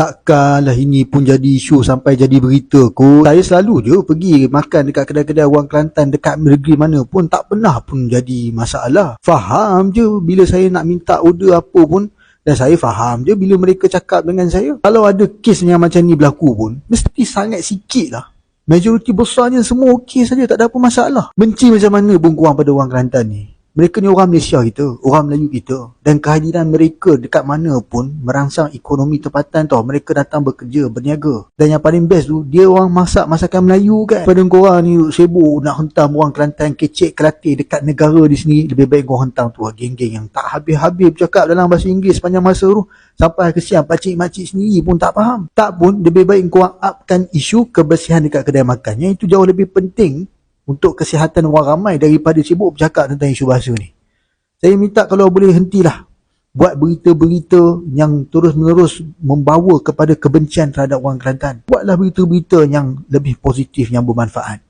Takkanlah ini pun jadi isu sampai jadi berita kot. Saya selalu je pergi makan dekat kedai-kedai orang Kelantan dekat negeri mana pun tak pernah pun jadi masalah. Faham je bila saya nak minta order apa pun dan saya faham je bila mereka cakap dengan saya. Kalau ada kes yang macam ni berlaku pun, mesti sangat sikit lah. Majoriti besarnya semua okey saja, tak ada apa masalah. Benci macam mana pun korang pada orang Kelantan ni. Mereka ni orang Malaysia kita, orang Melayu kita. Dan kehadiran mereka dekat mana pun merangsang ekonomi tempatan tau. Mereka datang bekerja, berniaga. Dan yang paling best tu, dia orang masak masakan Melayu kan. Pada korang ni sibuk nak hentam orang Kelantan kecek kelatih dekat negara di sini. Lebih baik kau hentam tu geng-geng yang tak habis-habis bercakap dalam bahasa Inggeris sepanjang masa tu. Sampai kesian pakcik-makcik sendiri pun tak faham. Tak pun, lebih baik kau upkan isu kebersihan dekat kedai makan. Yang itu jauh lebih penting untuk kesihatan orang ramai daripada sibuk bercakap tentang isu bahasa ni. Saya minta kalau boleh hentilah buat berita-berita yang terus-menerus membawa kepada kebencian terhadap orang Kelantan. Buatlah berita-berita yang lebih positif, yang bermanfaat.